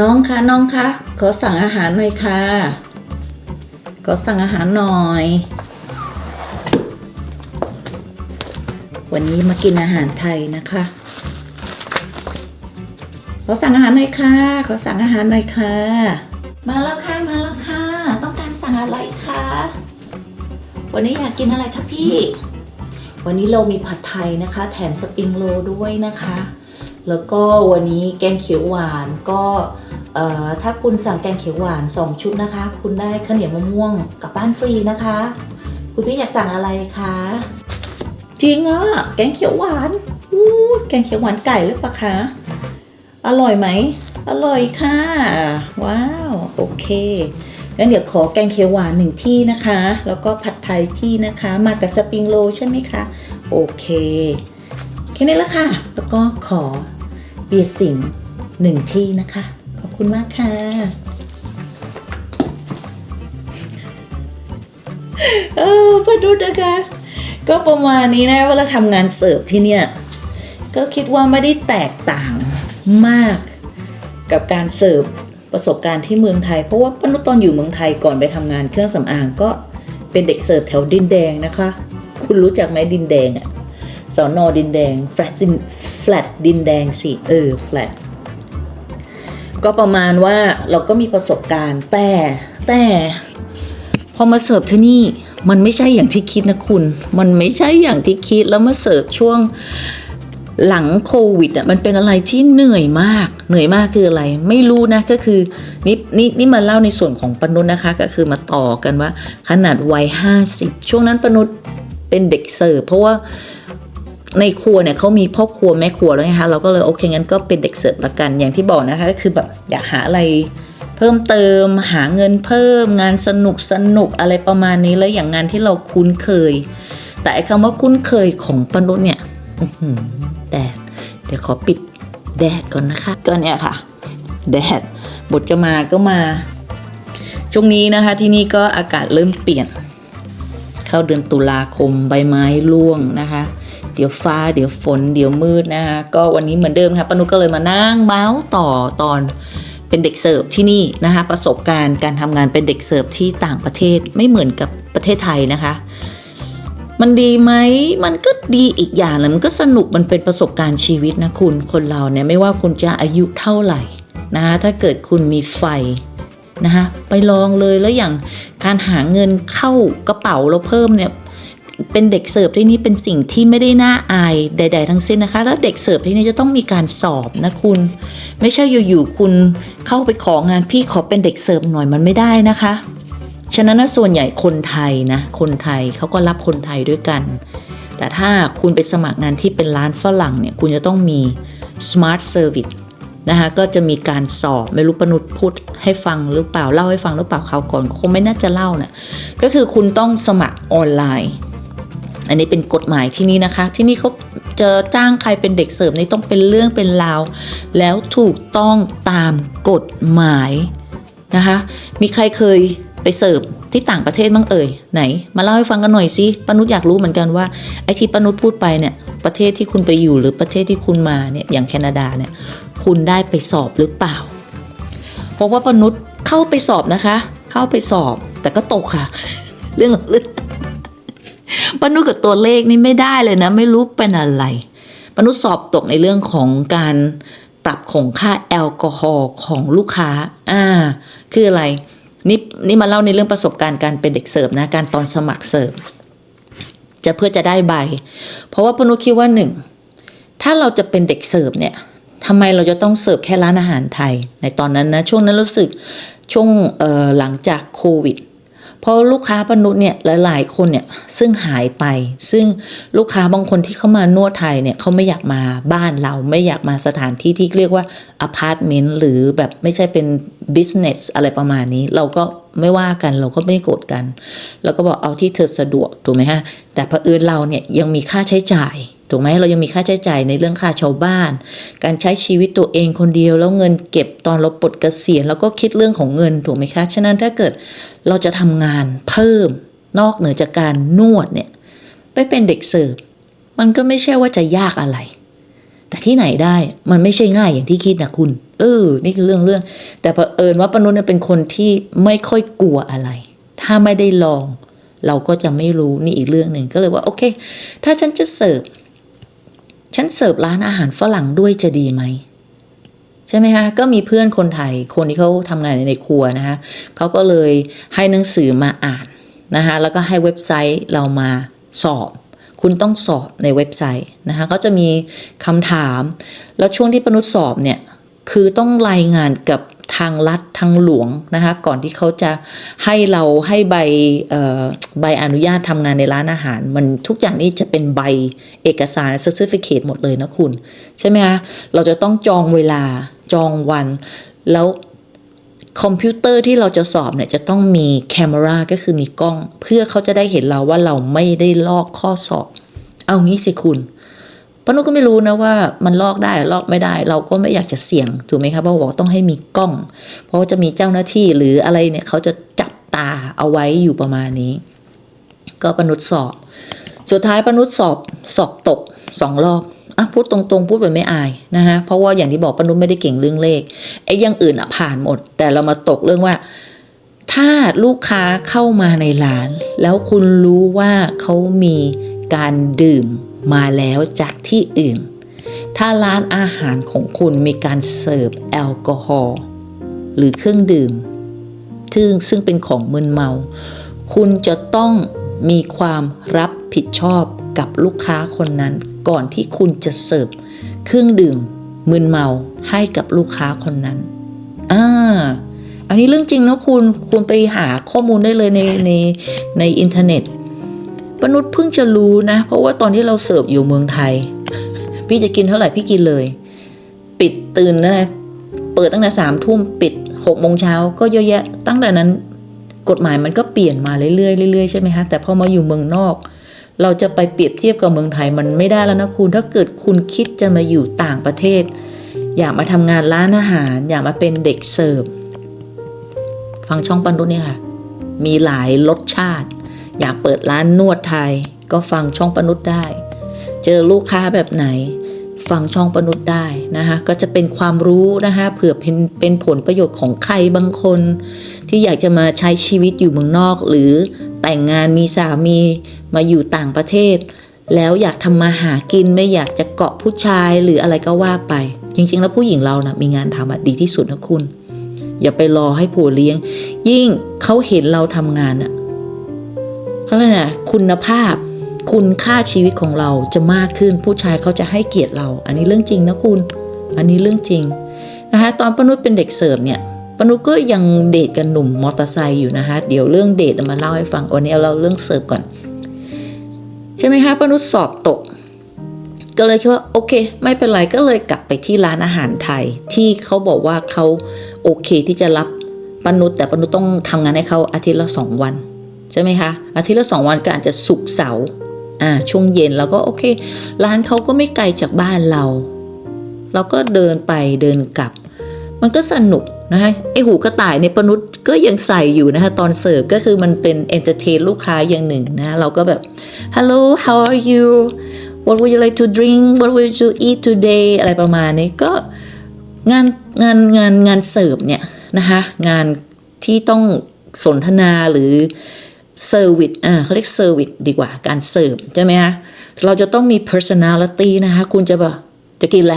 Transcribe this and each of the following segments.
น้องคะน้องคะขอสั่งอาหารหน่อยค่ะขอสั่งอาหารหน่อย วันนี้มากินอาหารไทยนะคะขอสั่งอาหารหน่อยค่ะขอสั่งอาหารหน่อยค่ะ มาแล้วค่ะมาแล้วค่ะ ต้องการสั่งอะไรคะวันนี้อยากกินอะไรคะพี่ วันนี้เรามีผัดไทยนะคะ แถมสปริงโรด้วยนะคะ แล้วก็วันนี้แกงเขียวหวานก็ ถ้าคุณสั่งแกงเขียวหวาน 2 ชุดนะคะ คุณได้ข้าวเหนียวมะม่วงกลับบ้านฟรีนะคะ คุณพี่อยากสั่งอะไรคะจริงอะแกงเขียวหวานอู้แกงเขียวหวานไก่หรือเปล่าคะ อร่อยไหม อร่อยค่ะ ว้าวโอเคงั้นเดี๋ยวขอแกงเขียวหวานหนึ่งที่นะคะ แล้วก็ผัดไทยที่นะคะ มากับสปริงโรใช่ไหมคะ โอเค แค่นี้ละค่ะ แล้วก็ขอเบียร์สิงหนึ่งที่นะคะ อบคุณมากค่ะ เออพอดูนะคะ ก็ประมาณนี้นะเวลาทำงานเสิร์ฟที่เนี่ย ก็คิดว่าไม่ได้แตกต่างมากกับการเสิร์ฟประสบการณ์ที่เมืองไทย เพราะว่าปนุษย์ตอนอยู่เมืองไทยก่อนไปทำงานเครื่องสำอางก็เป็นเด็กเสิร์ฟแถวดินแดงนะคะ คุณรู้จักไหมดินแดงอะสอนอดินแดงแฟลตินแฟลตดินแดงสิเออแฟลต ก็ประมาณว่าเราก็มีประสบการณ์แต่แต่พอมาเสิร์ฟที่นี่มันไม่ใช่อย่างที่คิดนะคุณ มันไม่ใช่อย่างที่คิดแล้วมาเสิร์ฟช่วงหลังโควิดอะมันเป็นอะไรที่เหนื่อยมาก เหนื่อยมากคืออะไร ไม่รู้นะก็คือนี่นี่นี่มาเล่าในส่วนของปนุษนะคะ ก็คือมาต่อกันว่า ขนาดวัย50ช่วงนั้นปนุษเป็นเด็กเสิร์ฟเพราะว่า ในครัวเนี่ยเขามีพ่อครัวแม่ครัวแล้วไงคะเราก็เลยโอเคงั้นก็เป็นเด็กเสิร์ฟละกันอย่างที่บอกนะคะก็คือแบบอยากหาอะไรเพิ่มเติมหาเงินเพิ่มงานสนุกสนุกอะไรประมาณนี้แล้วอย่างงานที่เราคุ้นเคย แต่ไอ้คำว่าคุ้นเคยของปนุษย์เนี่ยอื้อหือแดดเดี๋ยวขอปิดแดดก่อนนะคะก็เนี่ยค่ะ แดดบทจะมาก็มา ช่วงนี้นะคะที่นี่ก็อากาศเริ่มเปลี่ยน เข้าเดือนตุลาคมใบไม้ร่วงนะคะ เดี๋ยวฟ้า เดี๋ยวฝน เดี๋ยวมืดนะคะก็วันนี้เหมือนเดิมค่ะปานุก็เลยมานั่งเมาส์ต่อตอนเป็นเด็กเสิร์ฟที่นี่นะคะประสบการณ์การทำงานเป็นเด็กเสิร์ฟที่ต่างประเทศไม่เหมือนกับประเทศไทยนะคะ มันดีไหมมันก็ดีอีกอย่างเลยมันก็สนุกมันเป็นประสบการณ์ชีวิตนะคุณคนเราเนี่ยไม่ว่าคุณจะอายุเท่าไหร่นะคะถ้าเกิดคุณมีไฟนะคะไปลองเลยแล้วอย่างการหาเงินเข้ากระเป๋าเราเพิ่มเนี่ย เป็นเด็กเสิร์ฟที่นี่เป็นสิ่งที่ไม่ได้น่าอายใด ๆ ทั้งสิ้นนะคะ แล้วเด็กเสิร์ฟที่นี่จะต้องมีการสอบนะคุณ ไม่ใช่อยู่ๆคุณเข้าไปของานพี่ขอเป็นเด็กเสิร์ฟหน่อยมันไม่ได้นะคะ ฉะนั้นนะส่วนใหญ่คนไทยนะคนไทยเขาก็รับคนไทยด้วยกัน แต่ถ้าคุณไปสมัครงานที่เป็นร้านฝรั่งเนี่ยคุณจะต้องมี smart service นะคะก็จะมีการสอบไม่รู้ปนุษพูดให้ฟังหรือเปล่าเล่าให้ฟังหรือเปล่าเขาวก่อนคงไม่น่าจะเล่านะก็คือคุณต้องสมัครออนไลน์ อันนี้เป็นกฎหมายที่นี่นะคะ ที่นี่เขาเจอจ้างใครเป็นเด็กเสิร์ฟนี่ต้องเป็นเรื่องเป็นราว แล้วถูกต้องตามกฎหมายนะคะ มีใครเคยไปเสิร์ฟที่ต่างประเทศบ้างเอ่ยไหน มาเล่าให้ฟังกันหน่อยสิปนุษอยากรู้เหมือนกันว่าไอ้ที่ปนุษพูดไปเนี่ยประเทศที่คุณไปอยู่หรือประเทศที่คุณมาเนี่ยอย่างแคนาดาเนี่ยคุณได้ไปสอบหรือเปล่า เพราะว่าปนุษเข้าไปสอบนะคะ เข้าไปสอบแต่ก็ตกค่ะ เรื่องของเรื่อง ปนุษกับตัวเลขนี่ไม่ได้เลยนะ ไม่รู้เป็นอะไรปนุษสอบตกในเรื่องของการปรับของค่าแอลกอฮอล์ของลูกค้า อ่า คืออะไร นี่นี่มาเล่าในเรื่องประสบการณ์การเป็นเด็กเสิร์ฟนะ การตอนสมัครเสิร์ฟจะเพื่อจะได้ใบ เพราะว่าปนุษคิดว่าหนึ่งถ้าเราจะเป็นเด็กเสิร์ฟเนี่ยทำไมเราจะต้องเสิร์ฟแค่ร้านอาหารไทย ในตอนนั้นนะ ช่วงนั้นรู้สึกช่วงหลังจากโควิด เพราะลูกค้าปนุษย์เนี่ยหลาย ๆ คนเนี่ยซึ่งหายไป ซึ่งลูกค้าบางคนที่เข้ามานวดไทยเนี่ยเขาไม่อยากมาบ้านเราไม่อยากมาสถานที่ที่เรียกว่าอพาร์ตเมนต์หรือแบบไม่ใช่เป็นบิสเนสอะไรประมาณนี้ เราก็ไม่ว่ากันเราก็ไม่โกรธกัน แล้วก็บอกเอาที่เธอสะดวกถูกไหมฮะแต่เผอิญเราเนี่ยยังมีค่าใช้จ่าย ถูกไหมเรายังมีค่าใช้จ่ายในเรื่องค่าชาวบ้าน การใช้ชีวิตตัวเองคนเดียว แล้วเงินเก็บตอนเราปลดเกษียณแล้วก็คิดเรื่องของเงินถูกไหมคะฉะนั้นถ้าเกิดเราจะทำงานเพิ่มนอกเหนือจากการนวดเนี่ยไปเป็นเด็กเสิร์ฟมันก็ไม่ใช่ว่าจะยากอะไร แต่ที่ไหนได้มันไม่ใช่ง่ายอย่างที่คิดนะคุณ เออ นี่คือเรื่องเรื่อง แต่เผอิญว่าปนุษเนี่ยเป็นคนที่ไม่ค่อยกลัวอะไร ถ้าไม่ได้ลอง เราก็จะไม่รู้นี่อีกเรื่องหนึ่งก็เลยว่าโอเค ถ้าฉันจะเสิร์ฟ ฉันเสิร์ฟร้านอาหารฝรั่งด้วยจะดีไหมใช่ไหมคะก็มีเพื่อนคนไทยคนที่เขาทำงานในครัวนะคะเขาก็เลยให้หนังสือมาอ่านนะคะแล้วก็ให้เว็บไซต์เรามาสอบ คุณต้องสอบในเว็บไซต์นะคะก็จะมีคำถาม แล้วช่วงที่ปนุษย์สอบเนี่ยคือต้องรายงานกับ ทางรัฐทางหลวงนะคะก่อนที่เขาจะให้เราให้ใบใบอนุญาตทำงานในร้านอาหาร มันทุกอย่างนี่จะเป็นใบเอกสาร certificate หมดเลยนะคุณ ใช่ไหมคะเราจะต้องจองเวลาจองวัน แล้วคอมพิวเตอร์ที่เราจะสอบเนี่ยจะต้องมีแคมราก็คือมีกล้อง เพื่อเขาจะได้เห็นเราว่าเราไม่ได้ลอกข้อสอบ เอางี้สิคุณ ปานุก็ไม่รู้นะว่ามันลอกได้ลอกไม่ได้ เราก็ไม่อยากจะเสี่ยงถูกไหมครับเพราะบอกต้องให้มีกล้อง เพราะว่าจะมีเจ้าหน้าที่หรืออะไรเนี่ยเขาจะจับตาเอาไว้อยู่ประมาณนี้ ก็ปนุษย์สอบ สุดท้ายปนุษย์สอบสอบตกสองรอบอะพูดตรงๆ พูดแบบไม่อายนะฮะเพราะว่าอย่างที่บอกปนุษย์ไม่ได้เก่งเรื่องเลขไอ้ยังอื่นอะผ่านหมด แต่เรามาตกเรื่องว่า ถ้าลูกค้าเข้ามาในร้าน แล้วคุณรู้ว่าเขามีการดื่ม มาแล้วจากที่อื่น ถ้าร้านอาหารของคุณมีการเสิร์ฟแอลกอฮอล์หรือเครื่องดื่มซึ่งซึ่งเป็นของมึนเมา คุณจะต้องมีความรับผิดชอบกับลูกค้าคนนั้น ก่อนที่คุณจะเสิร์ฟเครื่องดื่มมึนเมาให้กับลูกค้าคนนั้นอ่าอันนี้เรื่องจริงนะคุณ คุณไปหาข้อมูลได้เลยในในในอินเทอร์เน็ต ปนุษย์เพิ่งจะรู้นะ เพราะว่าตอนที่เราเสิร์ฟอยู่เมืองไทย พี่จะกินเท่าไหร่พี่กินเลย ปิดตื่นนะเปิดตั้งแต่สามทุ่มปิดหกโมงเช้าก็เยอะแยะ ตั้งแต่นั้น กฎหมายมันก็เปลี่ยนมาเรื่อยๆเรื่อยๆใช่ไหมคะแต่พอมาอยู่เมืองนอก เราจะไปเปรียบเทียบกับเมืองไทยมันไม่ได้แล้วนะคุณ ถ้าเกิดคุณคิดจะมาอยู่ต่างประเทศ อยากมาทำงานร้านอาหาร อยากมาเป็นเด็กเสิร์ฟฟังช่องปันรุเนี่ค่ะ มีหลายรสชาติ อยากเปิดร้านนวดไทย ก็ฟังช่องปนุษได้ เจอลูกค้าแบบไหน ฟังช่องปนุษได้นะคะก็จะเป็นความรู้นะคะเผื่อเป็นเป็นผลประโยชน์ของใครบางคน ที่อยากจะมาใช้ชีวิตอยู่เมืองนอก หรือแต่งงานมีสามีมาอยู่ต่างประเทศ แล้วอยากทำมาหากินไม่อยากจะเกาะผู้ชายหรืออะไรก็ว่าไป จริง ๆ แล้วผู้หญิงเรานะมีงานทำดีที่สุดนะคุณอย่าไปรอให้ผัวเลี้ยง ยิ่งเขาเห็นเราทำงานอะ ก็เลยนะคุณภาพ คุณค่าชีวิตของเราจะมากขึ้น ผู้ชายเขาจะให้เกียรติเรา อันนี้เรื่องจริงนะคุณ อันนี้เรื่องจริงนะคะตอนปนุษเป็นเด็กเสิร์ฟเนี่ยปนุษก็ยังเดทกับหนุ่มมอเตอร์ไซค์อยู่นะคะเดี๋ยวเรื่องเดทมาเล่าให้ฟังวันนี้เราเรื่องเสิร์ฟก่อน ใช่ไหมคะปนุษสอบตก ก็เลยคิดว่าโอเค ไม่เป็นไรก็เลยกลับไปที่ร้านอาหารไทย ที่เขาบอกว่าเขาโอเคที่จะรับปนุษแต่ปนุษต้องทำงานให้เขาอาทิตย์ละสองวัน ช่ไหมคะอาทิตย์ละสองวันก็อาจจะศุกเสาร์อ่าช่วงเย็นเราก็โอเค ร้านเขาก็ไม่ไกลจากบ้านเรา เราก็เดินไปเดินกลับ มันก็สนุกนะคะไอหูกระต่ายในปนุษย์ก็ยังใส่อยู่นะคะตอนเสิร์ฟก็คือมันเป็นเอนเตอร์เทนลูกค้าอย่างหนึ่งนะเราก็แบบ hello how are you what would you like to drink what would you eat today อะไรประมาณนี้ก็งานงานงานงานเสิร์ฟเนี่ยนะคะงานที่ต้องสนทนาหรือ เซอร์วิสอ่าเขาเรียกเซอร์วิสดีกว่าการเสิร์ฟใช่ไหมคะเราจะต้องมี personality นะคะ คุณจะแบบจะกินอะไร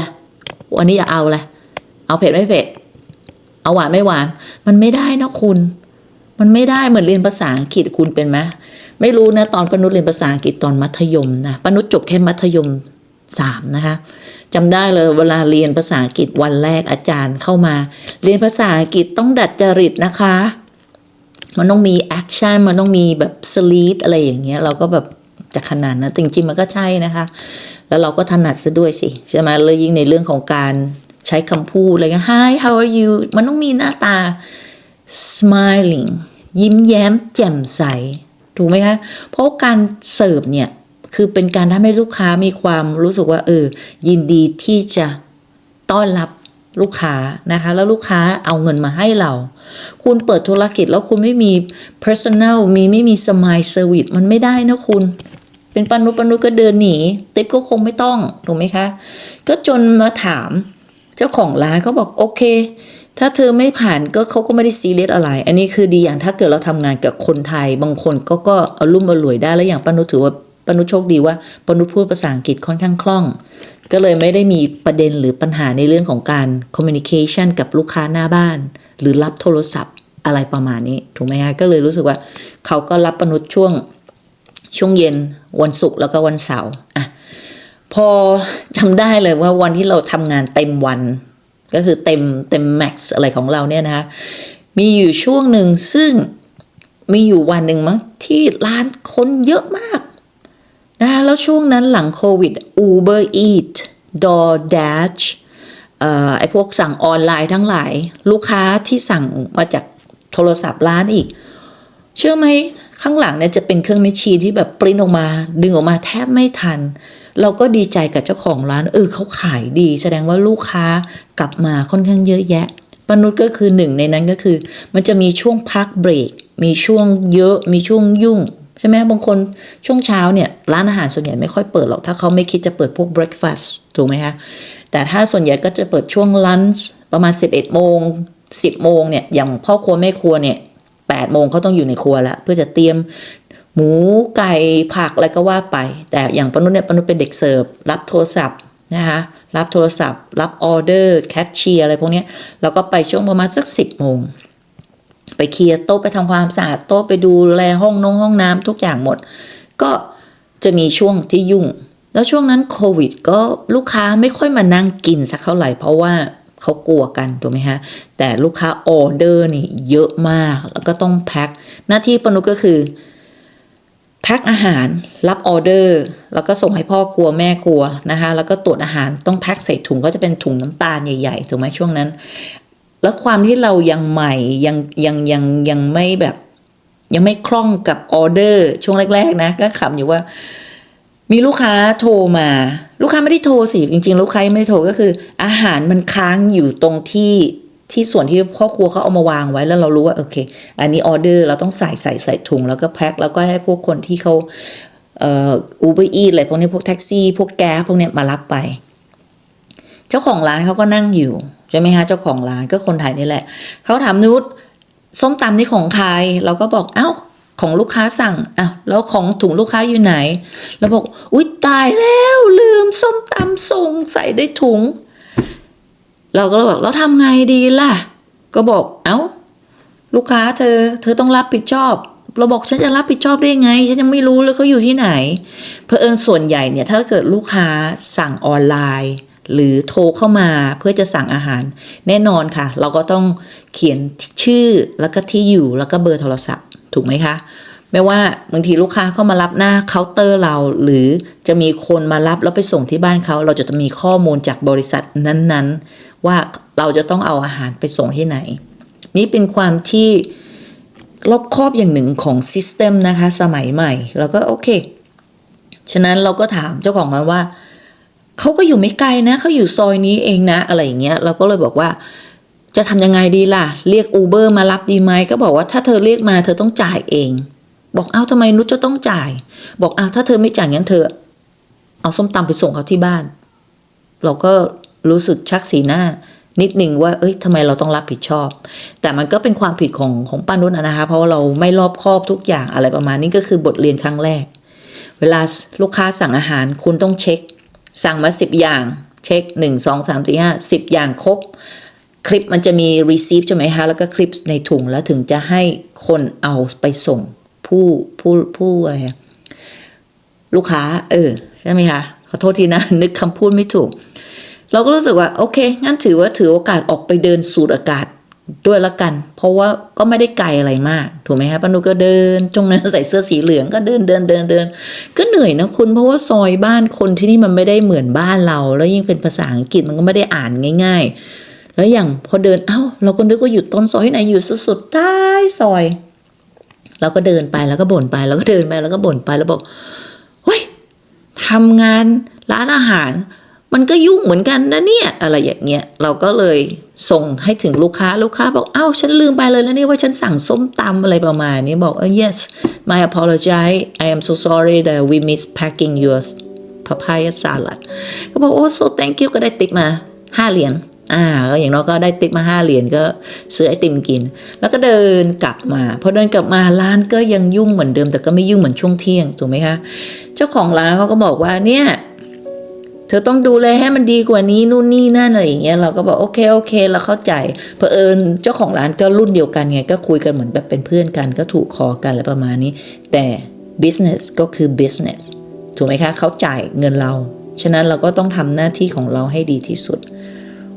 วันนี้อย่าเอาอะไรเอาเผ็ดไม่เผ็ด เอาหวานไม่หวาน มันไม่ได้นะคุณ มันไม่ได้เหมือนเรียนภาษาอังกฤษคุณเป็นไหมไม่รู้นะตอนปนุษย์เรียนภาษาอังกฤษตอนมัธยมนะปนุษย์จบแค่มัธยมสามนะคะจำได้เลยเวลาเรียนภาษาอังกฤษวันแรกอาจารย์เข้ามา เรียนภาษาอังกฤษต้องดัดจริตนะคะ มันต้องมีแอคชั่นมันต้องมีแบบสลีดอะไรอย่างเงี้ยเราก็แบบจะขนาดนะจริงๆมันก็ใช่นะคะ แล้วเราก็ถนัดซะด้วยสิใช่ไหมเลยยิ่งในเรื่องของการใช้คำพูดอะไรเงี้ย Hi how are you มันต้องมีหน้าตา smiling ยิ้มแย้มแจ่มใส ถูกไหมคะ เพราะการเสิร์ฟเนี่ย คือเป็นการทำให้ลูกค้ามีความรู้สึกว่า เออ ยินดีที่จะต้อนรับลูกค้านะคะ แล้วลูกค้าเอาเงินมาให้เรา คุณเปิดธุรกิจแล้วคุณไม่มี personal มีไม่มี smile service มันไม่ได้นะคุณ เป็นปนุปนุก็เดินหนีติ๊บก็คงไม่ต้องถูกไหมคะ ก็จนมาถามเจ้าของร้านเขาบอกโอเค ถ้าเธอไม่ผ่านก็เขาก็ไม่ได้ซีเรียสอะไร อันนี้คือดีอย่างถ้าเกิดเราทำงานกับคนไทย บางคนก็ก็เอารุ่มเอารวยได้แล้วอย่างปนุถือว่าปนุโชคดีว่าปนุพูดภาษาอังกฤษค่อนข้างคล่อง ก็เลยไม่ได้มีประเด็นหรือปัญหาในเรื่องของการ communication กับลูกค้าหน้าบ้าน หรือรับโทรศัพท์อะไรประมาณนี้ถูกไหมฮะก็เลยรู้สึกว่าเขาก็รับปนุษย์ช่วงช่วงเย็นวันศุกร์แล้วก็วันเสาร์อะพอจำได้เลยว่าวันที่เราทำงานเต็มวัน ก็คือเต็มเต็มแม็กซ์อะไรของเราเนี่ยนะคะมีอยู่ช่วงหนึ่งซึ่งมีอยู่วันหนึ่งมั้งที่ร้านคนเยอะมากนะคะแล้วช่วงนั้นหลังโควิด Uber Eat DoorDash ไอ้พวกสั่งออนไลน์ทั้งหลาย ลูกค้าที่สั่งมาจากโทรศัพท์ร้านอีก เชื่อไหมข้างหลังเนี่ยจะเป็นเครื่องแมชชีนที่แบบปริ้นออกมา ดึงออกมาแทบไม่ทัน เราก็ดีใจกับเจ้าของร้าน เออเขาขายดี แสดงว่าลูกค้ากลับมาค่อนข้างเยอะแยะปนุษย์ก็คือหนึ่งในนั้นก็คือ มันจะมีช่วงพักเบรก มีช่วงเยอะ มีช่วงยุ่ง ใช่ไหมบางคนช่วงเช้าเนี่ย ร้านอาหารส่วนใหญ่ไม่ค่อยเปิดหรอก ถ้าเขาไม่คิดจะเปิดพวก breakfast ถูกไหมคะ แต่ถ้าส่วนใหญ่ก็จะเปิดช่วง lunch ประมาณ 11 โมง 10 โมงเนี่ยอย่างพ่อครัวแม่ครัวเนี่ย8โมงเขาต้องอยู่ในครัวแล้วเพื่อจะเตรียมหมูไก่ผักอะไรก็ว่าไป แต่อย่างปนุษเนี่ยปนุษเป็นเด็กเสิร์ฟรับโทรศัพท์นะคะรับโทรศัพท์ รับออเดอร์แคชเชียร์อะไรพวกนี้ยเราก็ไปช่วงประมาณสัก 10โมงไปเคลียร์โต๊ะไปทำความสะอาดโต๊ะไปดูแลห้องนงห้องน้ำทุกอย่างหมด ก็จะมีช่วงที่ยุ่ง แล้วช่วงนั้นโควิดก็ลูกค้าไม่ค่อยมานั่งกินสักเท่าไหร่เพราะว่าเขากลัวกันถูกไหมฮะ แต่ลูกค้าออเดอร์นี่เยอะมาก แล้วก็ต้องแพ็ค หน้าที่ปนุก็คือแพ็คอาหารรับออเดอร์ แล้วก็ส่งให้พ่อครัวแม่ครัวนะคะ แล้วก็ตรวจอาหารต้องแพ็คใส่ถุงก็จะเป็นถุงน้ำตาลใหญ่ๆถูกไหมช่วงนั้น แล้วความที่เรายังใหม่ยังยังยังยังไม่แบบ ยังไม่คล่องกับออเดอร์ช่วงแรก ๆ นะ ก็ขำอยู่ว่า มีลูกค้าโทรมา ลูกค้าไม่ได้โทรสิจริง ๆ ลูกค้าไม่ได้โทรก็คือ อาหารมันค้างอยู่ตรงที่ที่ส่วนที่พ่อครัวเขาเอามาวางไว้แล้วเรารู้ว่าโอเค อันนี้ออเดอร์เราต้องใส่ใส่ใส่ถุงแล้วก็แพ็คแล้วก็ให้พวกคนที่เขาเอ่ออูเบอร์อีอะไรพวกนี้พวกแท็กซี่ พวกแก๊สพวกเนี้ยมารับไป เจ้าของร้านเขาก็นั่งอยู่ใช่ไหมคะเจ้าของร้านก็คนไทยนี่แหละเขาถามนุชส้มตำนี่ของใครเราก็บอกเอ้า ของลูกค้าสั่งอ้าวแล้วของถุงลูกค้าอยู่ไหน แล้วบอกอุ๊ยตายแล้วลืมส้มตำส่งใส่ได้ถุง เราก็บอกแล้วทำไงดีล่ะ ก็บอกเอ้า ลูกค้าเธอ เธอต้องรับผิดชอบเราบอกฉันจะรับผิดชอบได้ไง ฉันยังไม่รู้เลยเขาอยู่ที่ไหน เพอเอิญส่วนใหญ่เนี่ย ถ้าเกิดลูกค้าสั่งออนไลน์ หรือโทรเข้ามาเพื่อจะสั่งอาหาร แน่นอนค่ะ เราก็ต้องเขียนชื่อแล้วก็ที่อยู่แล้วก็เบอร์โทรศัพท์ ถูกไหมคะไม่ว่าบางทีลูกค้าเข้ามารับหน้าเคาน์เตอร์เรา หรือจะมีคนมารับแล้วไปส่งที่บ้านเขา เราจะมีข้อมูลจากบริษัทนั้นๆ ว่าเราจะต้องเอาอาหารไปส่งที่ไหน นี่เป็นความที่รอบครอบอย่างหนึ่งของซิสเต็มนะคะ สมัยใหม่ แล้วก็โอเค ฉะนั้นเราก็ถามเจ้าของร้านว่า เขาก็อยู่ไม่ไกลนะ เขาอยู่ซอยนี้เองนะ อะไรอย่างเงี้ย เราก็เลยบอกว่า จะทำยังไงดีล่ะ เรียกอูเบอร์มารับดีไหมก็บอกว่าถ้าเธอเรียกมาเธอต้องจ่ายเอง บอกเอ้าทำไมนุชจะต้องจ่าย บอกเอ้าถ้าเธอไม่จ่ายงั้นเธอ เอาส้มตำไปส่งเขาที่บ้าน เราก็รู้สึกชักสีหน้า นิดหนึ่งว่า เอ้ยทำไมเราต้องรับผิดชอบ แต่มันก็เป็นความผิดของของป้านุชนะคะ เพราะาเราไม่รอบคอบทุกอย่างอะไรประมาณนี้ก็คือบทเรียนครั้งแรก เวลาลูกค้าสั่งอาหารคุณต้องเช็ค สั่งมาสิบอย่าง เช็คหนึ่งสองสามสี่ห้าสิบอย่างครบ คลิปมันจะมี receipt ใช่ไหมคะ แล้วก็คลิปในถุงแล้วถึงจะให้คนเอาไปส่งผู้ผู้ผู้อะไรลูกค้า เออ ใช่ไหมคะ ขอโทษทีนะ นึกคำพูดไม่ถูก เราก็รู้สึกว่า โอเค งั้นถือว่าถือโอกาสออกไปเดินสูดอากาศด้วยละกัน เพราะว่าก็ไม่ได้ไกลอะไรมาก ถูกไหมคะปานุก็เดินจงนั้นใส่เสื้อสีเหลืองก็เดินเดินเดินเดิน ก็เหนื่อยนะคุณ เพราะว่าซอยบ้านคนที่นี่มันไม่ได้เหมือนบ้านเรา แล้วยิ่งเป็นภาษาอังกฤษมันก็ไม่ได้อ่านง่าย ๆ แล้วอย่างพอเดินเอ้า เราก็นึกว่าอยู่ต้นซอยที่ไหนอยู่สุดๆท้ายซอยเราก็เดินไปแล้วก็บ่นไปแล้วก็เดินไปแล้วก็บ่นไปแล้วบอกเฮ้ยทำงานร้านอาหาร มันก็ยุ่งเหมือนกันนะเนี่ย อะไรอย่างเงี้ยเราก็เลยส่งให้ถึงลูกค้าลูกค้าบอกอ้าวฉันลืมไปเลยแล้วนี่ว่าฉันสั่งส้มตำอะไรประมาณนี้บอกเออ yes my apologize I am so sorry that we miss packing your papaya salad ก็บอกโอ้ so thank you ก็ได้ติปมาห้าเหรียญ อ่าก็อย่างน้อยก็ได้ติปมาห้าเหรียญก็ซื้อไอติมกิน แล้วก็เดินกลับมาพอเดินกลับมาร้านก็ยังยุ่งเหมือนเดิม แต่ก็ไม่ยุ่งเหมือนช่วงเที่ยงถูกไหมคะ เจ้าของร้านเขาก็บอกว่าเนี่ยเธอต้องดูแลให้มันดีกว่านี้นู่นนี่นั่นอะไรอย่างเงี้ยเราก็บอกโอเคโอเคเราเข้าใจเผอิญเจ้าของร้านก็รุ่นเดียวกันไงก็คุยกันเหมือนแบบเป็นเพื่อนกัน ก็ถูกคอกันอะไรประมาณนี้ แต่ business ก็คือ business ถูกไหมคะเขาจ่ายเงินเรา ฉะนั้นเราก็ต้องทำหน้าที่ของเราให้ดีที่สุด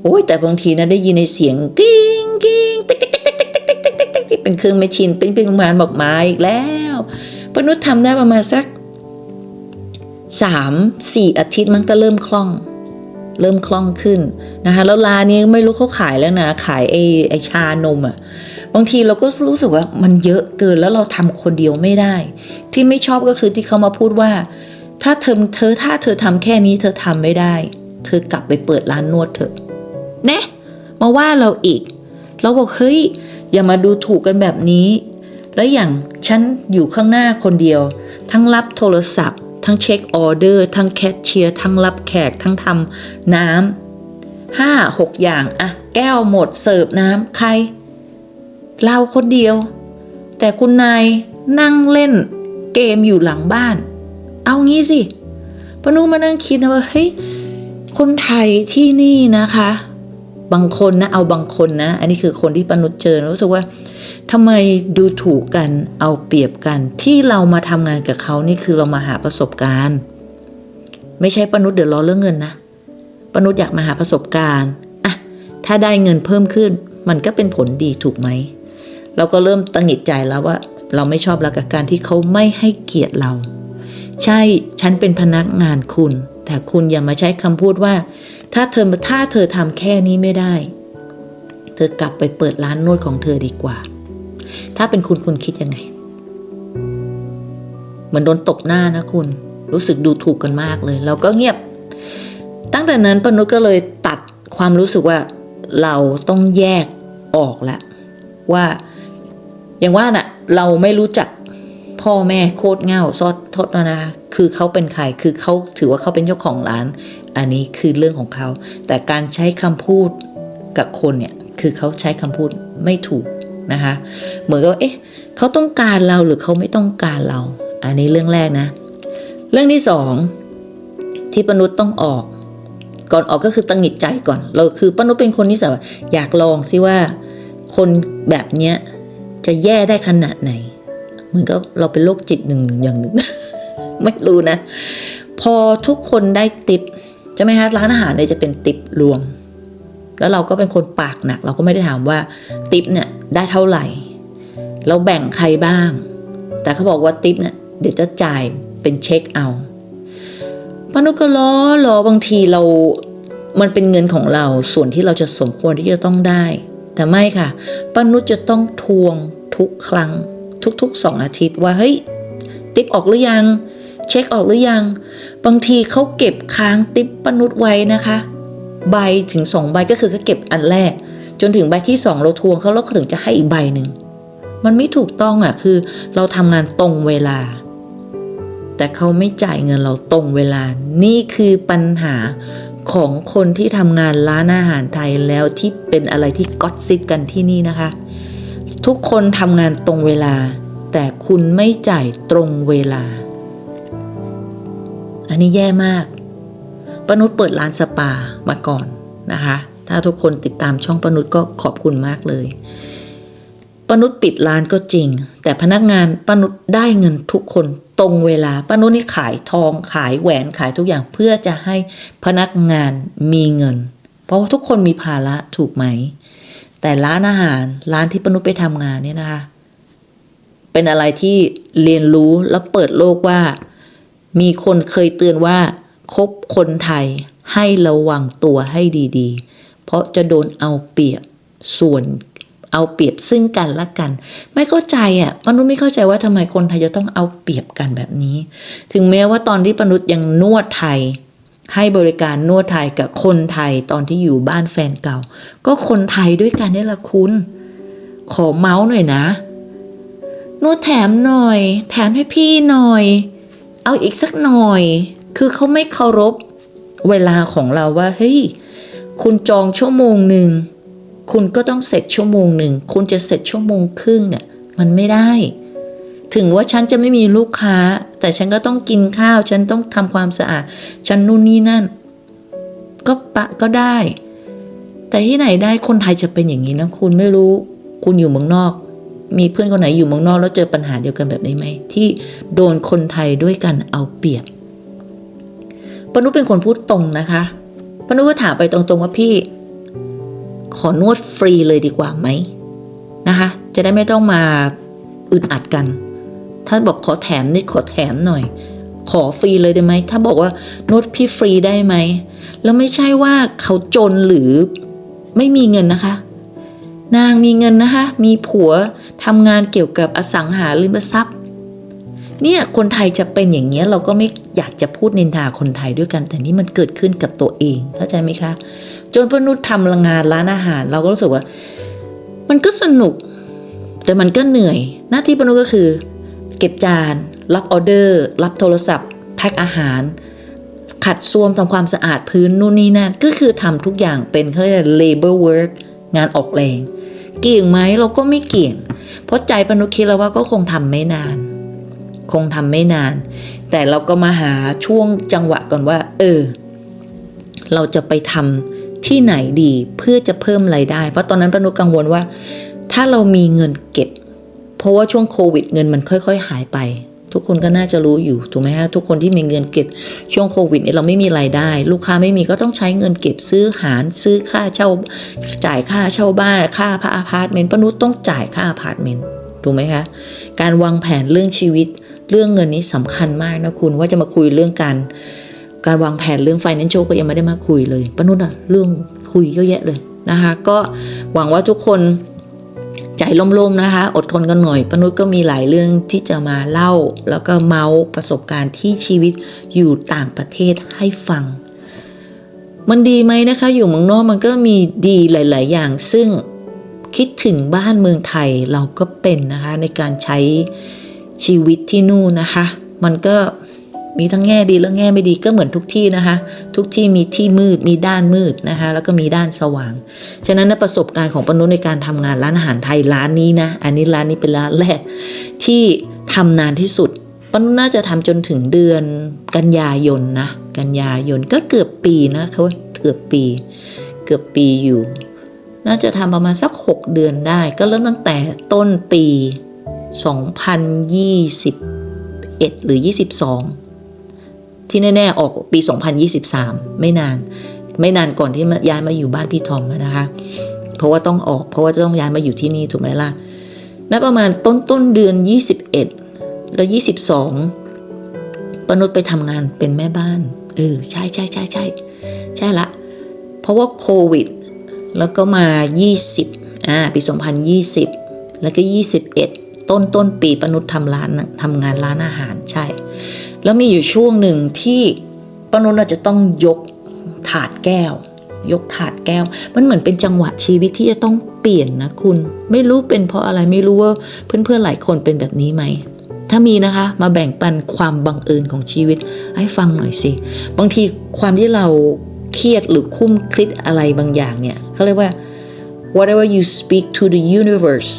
โอ้ยแต่บางทีนะได้ยินในเสียงกิ้งกิ้งติ๊กติ๊กติ๊กติ๊กติ๊กติ๊กติ๊กติ๊กติ๊กติ๊กเป็นเครื่องแมชชีนเป็นเป็นประมาณบอกมาอีกแล้วปนุษย์ทำได้ประมาณสักสามสี่อาทิตย์มันก็เริ่มคล่อง เริ่มคล่องขึ้นนะคะแล้วร้านนี้ไม่รู้เขาขายแล้วนะ ขายไอ้ไอชานมอะ่ะบางทีเราก็รู้สึกว่ามันเยอะเกินแล้วเราทำคนเดียวไม่ได้ ที่ไม่ชอบก็คือที่เขามาพูดว่า ถ้าเธอเธอถ้าเธอทำแค่นี้เธอทำไม่ได้ เธอกลับไปเปิดร้านนวดเถอะ แนะมาว่าเราอีก เราบอกเฮ้ยอย่ามาดูถูกกันแบบนี้ แล้วอย่างฉันอยู่ข้างหน้าคนเดียว ทั้งรับโทรศัพท์ ทั้งเช็คออเดอร์ ทั้งแคชเชียร์ ทั้งรับแขก ทั้งทำน้ำห้าหกอย่างอะแก้วหมดเสิร์ฟน้ำใคร เราคนเดียว แต่คุณนายนั่งเล่นเกมอยู่หลังบ้าน เอางี้สิปนุมานั่งคิดนะว่าเฮ้ยคนไทยที่นี่นะคะ บางคนนะเอาบางคนนะ อันนี้คือคนที่ปนุษเจอแล้วรู้สึกว่าทำไมดูถูกกันเอาเปรียบกัน ที่เรามาทำงานกับเขานี่คือเรามาหาประสบการณ์ ไม่ใช่ปนุษเดือดร้อนเรื่องเงินนะปนุษอยากมาหาประสบการณ์อะถ้าได้เงินเพิ่มขึ้น มันก็เป็นผลดีถูกไหมเราก็เริ่มตังหิดใจแล้วว่า เราไม่ชอบแล้วกับการที่เขาไม่ให้เกียรติเรา ใช่ฉันเป็นพนักงานคุณ แต่คุณอย่ามาใช้คำพูดว่า ถ้าเธอถ้าเธอทำแค่นี้ไม่ได้ เธอกลับไปเปิดร้านนวดของเธอดีกว่า ถ้าเป็นคุณคุณคิดยังไง เหมือนโดนตบหน้านะคุณ รู้สึกดูถูกกันมากเลย เราก็เงียบ ตั้งแต่นั้นปนุษย์ก็เลยตัดความรู้สึกว่าเราต้องแยกออกละว่าอย่างว่าน่ะเราไม่รู้จักพ่อแม่โคตรเง่าซอดทดนะนะ คือเขาเป็นใคร คือเขาถือว่าเขาเป็นเจ้าของร้าน อันนี้คือเรื่องของเขา แต่การใช้คำพูดกับคนเนี่ยคือเขาใช้คำพูดไม่ถูกนะคะเหมือนกับเอ๊ะเขาต้องการเราหรือเขาไม่ต้องการเรา อันนี้เรื่องแรกนะ เรื่องที่สองที่ปนุษย์ต้องออก ก่อนออกก็คือตังหิดใจก่อน เราคือปนุษย์เป็นคนที่แบบอยากลองซิว่า คนแบบเนี้ยจะแย่ได้ขนาดไหนเหมือนกับเราเป็นโรคจิตหนึ่งอย่างหนึ่งไม่รู้นะ พอทุกคนได้ติป ใช่ไหมคะร้านอาหารเนี่ยจะเป็นติปรวม แล้วเราก็เป็นคนปากหนัก เราก็ไม่ได้ถามว่าติปเนี่ยได้เท่าไหร่ เราแบ่งใครบ้าง แต่เขาบอกว่าติปเนี่ยเดี๋ยวจะจ่ายเป็นเช็คเอาปนุก็ล้อล้อบางทีเรา มันเป็นเงินของเราส่วนที่เราจะสมควรที่จะต้องได้ แต่ไม่ค่ะปนุจะต้องทวงทุกครั้ง ทุกๆสองอาทิตย์ว่าเฮ้ย ติปออกหรือยัง เช็คออกหรือยัง บางทีเขาเก็บค้างติปปนุชไว้นะคะ ใบถึงสองใบก็คือเขาเก็บอันแรก จนถึงใบที่สองเราทวงเขาแล้วเขาถึงจะให้อีกใบหนึ่งมันไม่ถูกต้องอะคือเราทำงานตรงเวลา แต่เขาไม่จ่ายเงินเราตรงเวลา นี่คือปัญหาของคนที่ทำงานร้านอาหารไทยแล้วที่เป็นอะไรที่ก็อตซิปกันที่นี่นะคะ ทุกคนทำงานตรงเวลา แต่คุณไม่จ่ายตรงเวลา อันนี้แย่มากปนุษเปิดร้านสปามาก่อนนะคะ ถ้าทุกคนติดตามช่องปนุษก็ขอบคุณมากเลยปนุษปิดร้านก็จริง แต่พนักงานปนุษได้เงินทุกคนตรงเวลาปนุษนี่ขายทองขายแหวนขายทุกอย่างเพื่อจะให้พนักงานมีเงิน เพราะว่าทุกคนมีภาระถูกไหม แต่ร้านอาหารร้านที่ปนุษไปทำงานเนี่ยนะคะ เป็นอะไรที่เรียนรู้แล้วเปิดโลกว่า มีคนเคยเตือนว่าคบคนไทยให้ระวังตัวให้ดีๆ เพราะจะโดนเอาเปรียบส่วนเอาเปรียบซึ่งกันและกัน ไม่เข้าใจอะปนุษไม่เข้าใจว่าทำไมคนไทยจะต้องเอาเปรียบกันแบบนี้ ถึงแม้ว่าตอนที่ปนุษยังนวดไทย ให้บริการนวดไทยกับคนไทยตอนที่อยู่บ้านแฟนเก่า ก็คนไทยด้วยกันนี่แหละคุณ ขอเมาส์หน่อยนะ นวดแถมหน่อย แถมให้พี่หน่อย เอาอีกสักหน่อย คือเขาไม่เคารพเวลาของเราว่าเฮ้ยคุณจองชั่วโมงหนึ่งคุณก็ต้องเสร็จชั่วโมงหนึ่งคุณจะเสร็จชั่วโมงครึ่งเนี่ยมันไม่ได้ ถึงว่าฉันจะไม่มีลูกค้า แต่ฉันก็ต้องกินข้าว ฉันต้องทำความสะอาด ฉันนู่นนี่นั่น ก็ปะก็ได้ แต่ที่ไหนได้คนไทยจะเป็นอย่างนี้นะคุณไม่รู้ คุณอยู่เมืองนอก มีเพื่อนคนไหนอยู่เมืองนอกแล้วเจอปัญหาเดียวกันแบบนี้ไหมที่โดนคนไทยด้วยกันเอาเปรียบปนุเป็นคนพูดตรงนะคะปนุก็ถามไปตรงๆว่าพี่ขอนวดฟรีเลยดีกว่าไหมนะคะจะได้ไม่ต้องมาอึดอัดกันถ้านบอกขอแถมนิดขอแถมหน่อย ขอฟรีเลยได้ไหมถ้าบอกว่านวดพี่ฟรีได้ไหมแล้วไม่ใช่ว่าเขาจนหรือไม่มีเงินนะคะ นางมีเงินนะคะ มีผัวทำงานเกี่ยวกับอสังหาริมทรัพย์เนี่ยคนไทยจะเป็นอย่างเงี้ยเราก็ไม่อยากจะพูดนินทาคนไทยด้วยกัน แต่นี่มันเกิดขึ้นกับตัวเองเข้าใจไหมคะ จนพนุษย์ทำงานร้านอาหาร เราก็รู้สึกว่า มันก็สนุก แต่มันก็เหนื่อย หน้าที่ปนุษย์ก็คือ เก็บจาน รับออเดอร์ รับโทรศัพท์แพ็คอาหาร ขัดซ่วมทำความสะอาดพื้นนู่นนี่นั่นก็คือทำทุกอย่างเป็นเขาเรียก labor work งานออกแรง เกี่ยงไหมเราก็ไม่เกี่ยง เพราะใจปนุคิดแล้วว่าก็คงทำไม่นาน คงทำไม่นาน แต่เราก็มาหาช่วงจังหวะก่อนว่า เออ เราจะไปทำที่ไหนดีเพื่อจะเพิ่มรายได้ เพราะตอนนั้นปนุกังวลว่า ถ้าเรามีเงินเก็บ เพราะว่าช่วงโควิดเงินมันค่อย ๆ หายไป ทุกคนก็น่าจะรู้อยู่ถูกไหมฮะทุกคนที่มีเงินเก็บช่วงโควิดเนี่ยเราไม่มีรายได้ ลูกค้าไม่มีก็ต้องใช้เงินเก็บซื้ออาหารซื้อค่าเช่า จ่ายค่าเช่าบ้านค่าพระอพาร์ตเมนต์ปนุษต้องจ่ายค่าอพาร์ตเมนต์ถูกไหมคะการวางแผนเรื่องชีวิตเรื่องเงินนี้สำคัญมากนะคุณว่าจะมาคุยเรื่องการการวางแผนเรื่อง financial ก็ยังไม่ได้มาคุยเลยปนุษอะเรื่องคุยเยอะแยะเลยนะคะก็หวังว่าทุกคน ใจล่มๆนะคะ อดทนกันหน่อยปนุษย์ก็มีหลายเรื่องที่จะมาเล่า แล้วก็เมาส์ประสบการณ์ที่ชีวิตอยู่ต่างประเทศให้ฟัง มันดีไหมนะคะ อยู่เมืองนอกมันก็มีดีหลาย ๆ อย่าง ซึ่งคิดถึงบ้านเมืองไทยเราก็เป็นนะคะในการใช้ชีวิตที่นู่นนะคะ มันก็ มีทั้งแง่ดีและแง่ไม่ดีก็เหมือนทุกที่นะคะ ทุกที่มีที่มืดมีด้านมืดนะคะ แล้วก็มีด้านสว่าง ฉะนั้นประสบการณ์ของปนุษในการทำงานร้านอาหารไทยร้านนี้นะ อันนี้ร้านนี้เป็นร้านแรก ที่ทำนานที่สุดปนุษน่าจะทำจนถึงเดือนกันยายนนะ กันยายนก็เกือบปีนะเขาเกือบปี เกือบปีอยู่ น่าจะทำประมาณสัก 6 เดือนได้ ก็เริ่มตั้งแต่ต้นปี 2021 หรือ 22 ที่แน่ ๆ ออกปี 2023 ไม่นาน ไม่นานก่อนที่มาย้ายมาอยู่บ้านพี่ทอมนะคะ เพราะว่าต้องออก เพราะว่าจะต้องย้ายมาอยู่ที่นี่ถูกไหมล่ะณประมาณต้นต้นเดือน 21 แล้ว22ปนุษไปทำงานเป็นแม่บ้าน เออ ใช่ใช่ใช่ใช่ใช่ละ เพราะว่าโควิด แล้วก็มา 20 อ่า ปี 2020 แล้วก็ 21 ต้นต้นปีปนุษทำร้านทำงานร้านอาหารใช่ แล้วมีอยู่ช่วงหนึ่งที่ปนุษอาจจะต้องยกถาดแก้ว ยกถาดแก้ว มันเหมือนเป็นจังหวะชีวิตที่จะต้องเปลี่ยนนะคุณ ไม่รู้เป็นเพราะอะไรไม่รู้ว่าเพื่อนๆหลายคนเป็นแบบนี้ไหมถ้ามีนะคะมาแบ่งปันความบังเอิญของชีวิต ให้ฟังหน่อยสิ บางทีความที่เราเครียดหรือคุ้มคลิดอะไรบางอย่างเนี่ยเขาเรียกว่า whatever you speak to the universe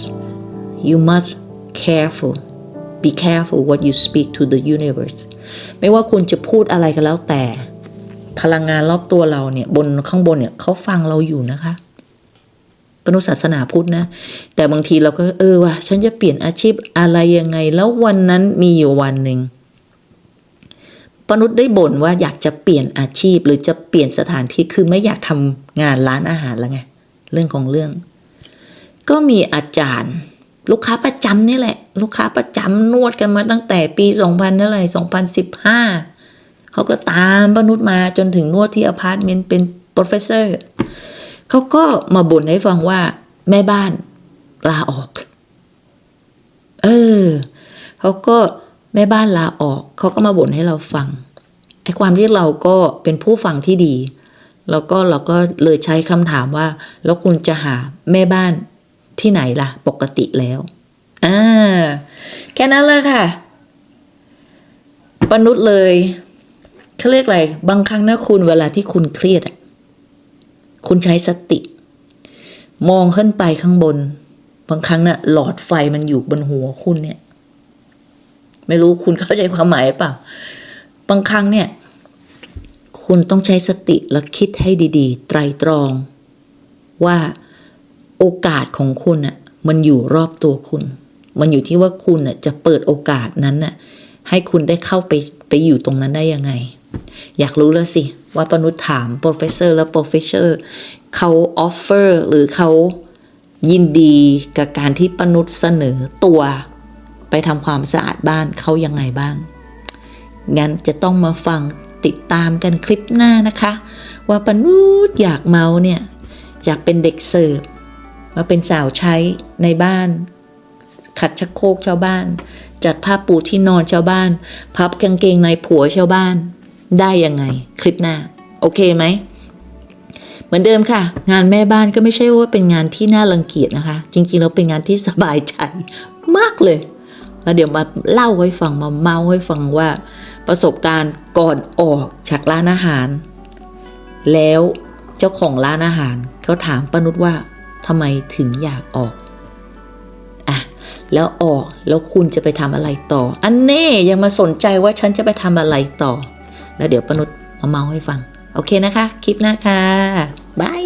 you must careful be careful what you speak to the universe ไม่ว่าคุณจะพูดอะไรก็แล้วแต่ พลังงานรอบตัวเราเนี่ย บนข้างบนเนี่ยเขาฟังเราอยู่นะคะปนุษศาสนาพุทธนะ แต่บางทีเราก็เออว่ะฉันจะเปลี่ยนอาชีพอะไรยังไง แล้ววันนั้นมีอยู่วันหนึ่งปนุษย์ได้บ่นว่าอยากจะเปลี่ยนอาชีพหรือจะเปลี่ยนสถานที่คือไม่อยากทำงานร้านอาหารแล้วไง เรื่องของเรื่อง ก็มีอาจารย์ ลูกค้าประจำนี่แหละ ลูกค้าประจำนวดกันมาตั้งแต่ปี2000เท่าไหร่2015เขาก็ตามปนุษย์มาจนถึงนวดที่อพาร์ตเมนต์เป็นโปรเฟสเซอร์เขาก็มาบ่นให้ฟังว่าแม่บ้านลาออก เออเขาก็แม่บ้านลาออก เขาก็มาบ่นให้เราฟังไอ้ความที่เราก็เป็นผู้ฟังที่ดี แล้วก็เราก็เลยใช้คำถามว่า แล้วคุณจะหาแม่บ้าน ที่ไหนล่ะ ปกติแล้วอ่าแค่นั้นเลยค่ะปนุษย์เลยเขาเรียกอะไร บางครั้งนะคุณเวลาที่คุณเครียดอะคุณใช้สติ มองขึ้นไปข้างบน บางครั้งน่ะหลอดไฟมันอยู่บนหัวคุณเนี่ย ไม่รู้คุณเข้าใจความหมายเปล่า บางครั้งเนี่ย คุณต้องใช้สติและคิดให้ดี ๆ ไตรตรอง ว่า โอกาสของคุณน่ะมันอยู่รอบตัวคุณ มันอยู่ที่ว่าคุณน่ะจะเปิดโอกาสนั้นน่ะให้คุณได้เข้าไปไปอยู่ตรงนั้นได้ยังไง อยากรู้แล้วสิ ว่าปนุษย์ถาม professor แล้ว professor เขา offer หรือเขายินดีกับการที่ปนุษย์เสนอตัว ไปทำความสะอาดบ้านเขายังไงบ้าง งั้นจะต้องมาฟังติดตามกันคลิปหน้านะคะ ว่าปนุษย์อยากเมาเนี่ยจากเป็นเด็กเสิร์ฟ มาเป็นสาวใช้ในบ้าน ขัดชักโครกชาวบ้าน จัดผ้าปูที่นอนชาวบ้าน พับกางเกงในผัวชาวบ้าน ได้ยังไง คลิปหน้า โอเคไหมเหมือนเดิมค่ะ งานแม่บ้านก็ไม่ใช่ว่าเป็นงานที่น่ารังเกียจนะคะ จริงๆแล้วเป็นงานที่สบายใจมากเลยแล้วเดี๋ยวมาเล่าให้ฟังมาเมาให้ฟังว่า ประสบการณ์ก่อนออกจากร้านอาหาร แล้วเจ้าของร้านอาหารเขาถามป้านุชว่า ทำไมถึงอยากออกอะแล้วออกแล้วคุณจะไปทำอะไรต่อ อันเน่ยังมาสนใจว่าฉันจะไปทำอะไรต่อ แล้วเดี๋ยวปนุษย์มาเมาให้ฟัง โอเคนะคะ คลิปหน้าค่ะบาย